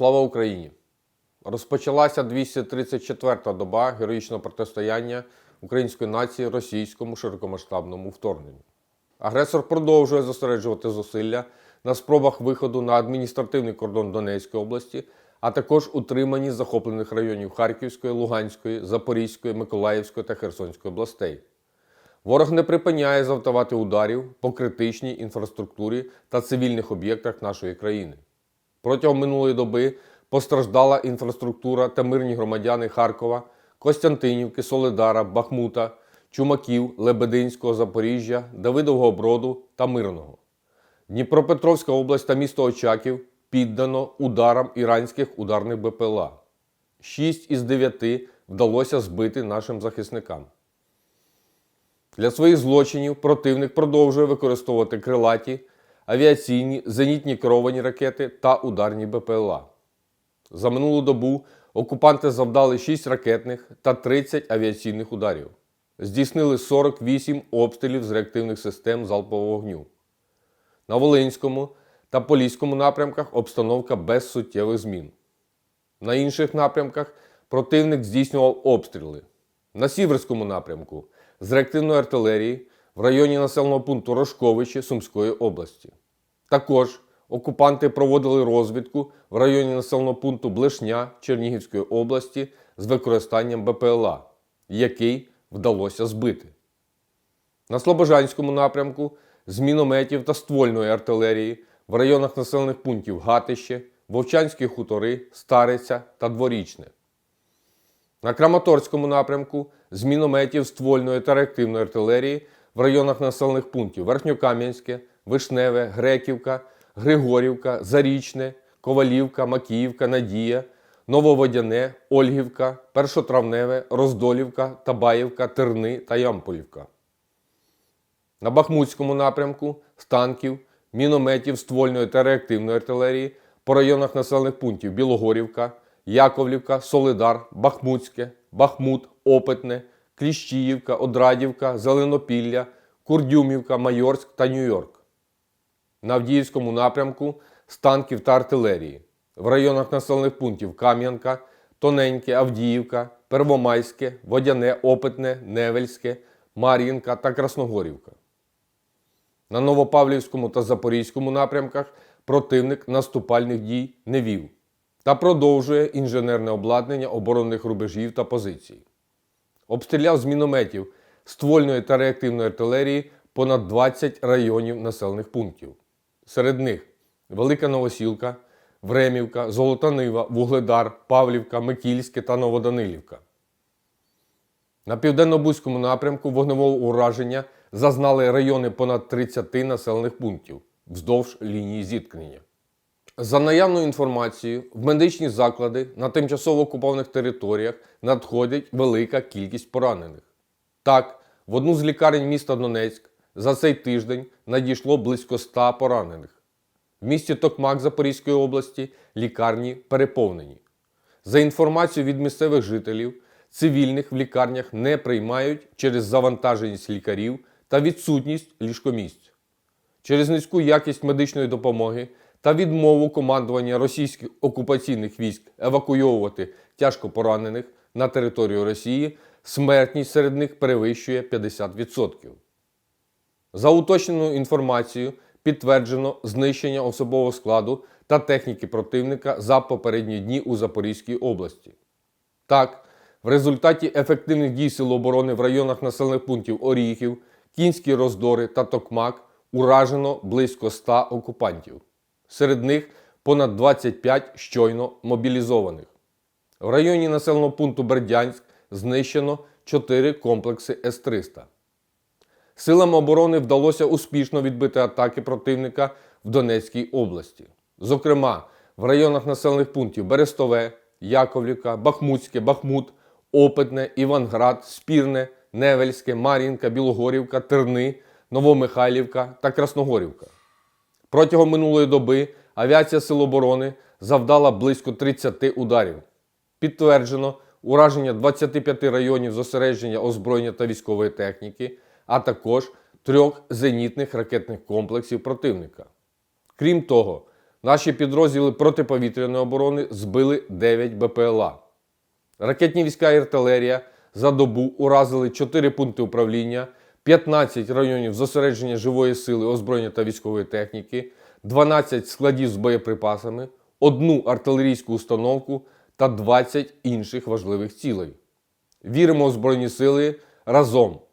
Слава Україні! Розпочалася 234-та доба героїчного протистояння української нації російському широкомасштабному вторгненню. Агресор продовжує зосереджувати зусилля на спробах виходу на адміністративний кордон Донецької області, а також утриманні захоплених районів Харківської, Луганської, Запорізької, Миколаївської та Херсонської областей. Ворог не припиняє завдавати ударів по критичній інфраструктурі та цивільних об'єктах нашої країни. Протягом минулої доби постраждала інфраструктура та мирні громадяни Харкова, Костянтинівки, Солидара, Бахмута, Чумаків, Лебединського, Запоріжжя, Давидового Броду та Мирного. Дніпропетровська область та місто Очаків піддано ударам іранських ударних БПЛА. Шість із дев'яти вдалося збити нашим захисникам. Для своїх злочинів противник продовжує використовувати крилаті, авіаційні, зенітні керовані ракети та ударні БПЛА. За минулу добу окупанти завдали 6 ракетних та 30 авіаційних ударів. Здійснили 48 обстрілів з реактивних систем залпового вогню. На Волинському та Поліському напрямках обстановка без суттєвих змін. На інших напрямках противник здійснював обстріли. На Сіверському напрямку з реактивної артилерії в районі населеного пункту Рожковичі Сумської області. Також окупанти проводили розвідку в районі населеного пункту Блешня Чернігівської області з використанням БПЛА, який вдалося збити. На Слобожанському напрямку з мінометів та ствольної артилерії в районах населених пунктів Гатище, Вовчанські хутори, Стариця та Дворічне. На Краматорському напрямку з мінометів ствольної та реактивної артилерії в районах населених пунктів Верхньокам'янське, Вишневе, Греківка, Григорівка, Зарічне, Ковалівка, Макіївка, Надія, Нововодяне, Ольгівка, Першотравневе, Роздолівка, Табаївка, Терни та Ямполівка. На Бахмутському напрямку з танків, мінометів ствольної та реактивної артилерії по районах населених пунктів Білогорівка, Яковлівка, Солидар, Бахмутське, Бахмут, Опитне, Кліщіївка, Одрадівка, Зеленопілля, Курдюмівка, Майорськ та Нью-Йорк. На Авдіївському напрямку з танків та артилерії в районах населених пунктів Кам'янка, Тоненьке, Авдіївка, Первомайське, Водяне, Опитне, Невельське, Мар'їнка та Красногорівка. На Новопавлівському та Запорізькому напрямках противник наступальних дій не вів та продовжує інженерне обладнання оборонних рубежів та позицій. Обстріляв з мінометів ствольної та реактивної артилерії понад 20 районів населених пунктів. Серед них Велика Новосілка, Времівка, Золота Нива, Вугледар, Павлівка, Микільське та Новоданилівка. На південно-бузькому напрямку вогневого ураження зазнали райони понад 30 населених пунктів вздовж лінії зіткнення. За наявною інформацією, в медичні заклади на тимчасово окупованих територіях надходить велика кількість поранених. Так, в одну з лікарень міста Донецьк за цей тиждень надійшло близько 100 поранених. В місті Токмак Запорізької області лікарні переповнені. За інформацією від місцевих жителів, цивільних в лікарнях не приймають через завантаженість лікарів та відсутність ліжкомісць. Через низьку якість медичної допомоги та відмову командування російських окупаційних військ евакуйовувати тяжко поранених на територію Росії, смертність серед них перевищує 50%. За уточненою інформацією, підтверджено знищення особового складу та техніки противника за попередні дні у Запорізькій області. Так, в результаті ефективних дій Сил оборони в районах населених пунктів Оріхів, Кінські Роздори та Токмак уражено близько 100 окупантів. Серед них понад 25 щойно мобілізованих. В районі населеного пункту Бердянськ знищено 4 комплекси С-300. Силам оборони вдалося успішно відбити атаки противника в Донецькій області. Зокрема, в районах населених пунктів Берестове, Яковлівка, Бахмутське, Бахмут, Опитне, Іванград, Спірне, Невельське, Мар'їнка, Білогорівка, Терни, Новомихайлівка та Красногорівка. Протягом минулої доби авіація Сил оборони завдала близько 30 ударів. Підтверджено ураження 25 районів зосередження озброєння та військової техніки, а також трьох зенітних ракетних комплексів противника. Крім того, Наші підрозділи протиповітряної оборони збили 9 БПЛА. Ракетні війська і артилерія за добу уразили 4 пункти управління, 15 районів зосередження живої сили, озброєння та військової техніки, 12 складів з боєприпасами, одну артилерійську установку та 20 інших важливих цілей. Віримо у Збройні Сили разом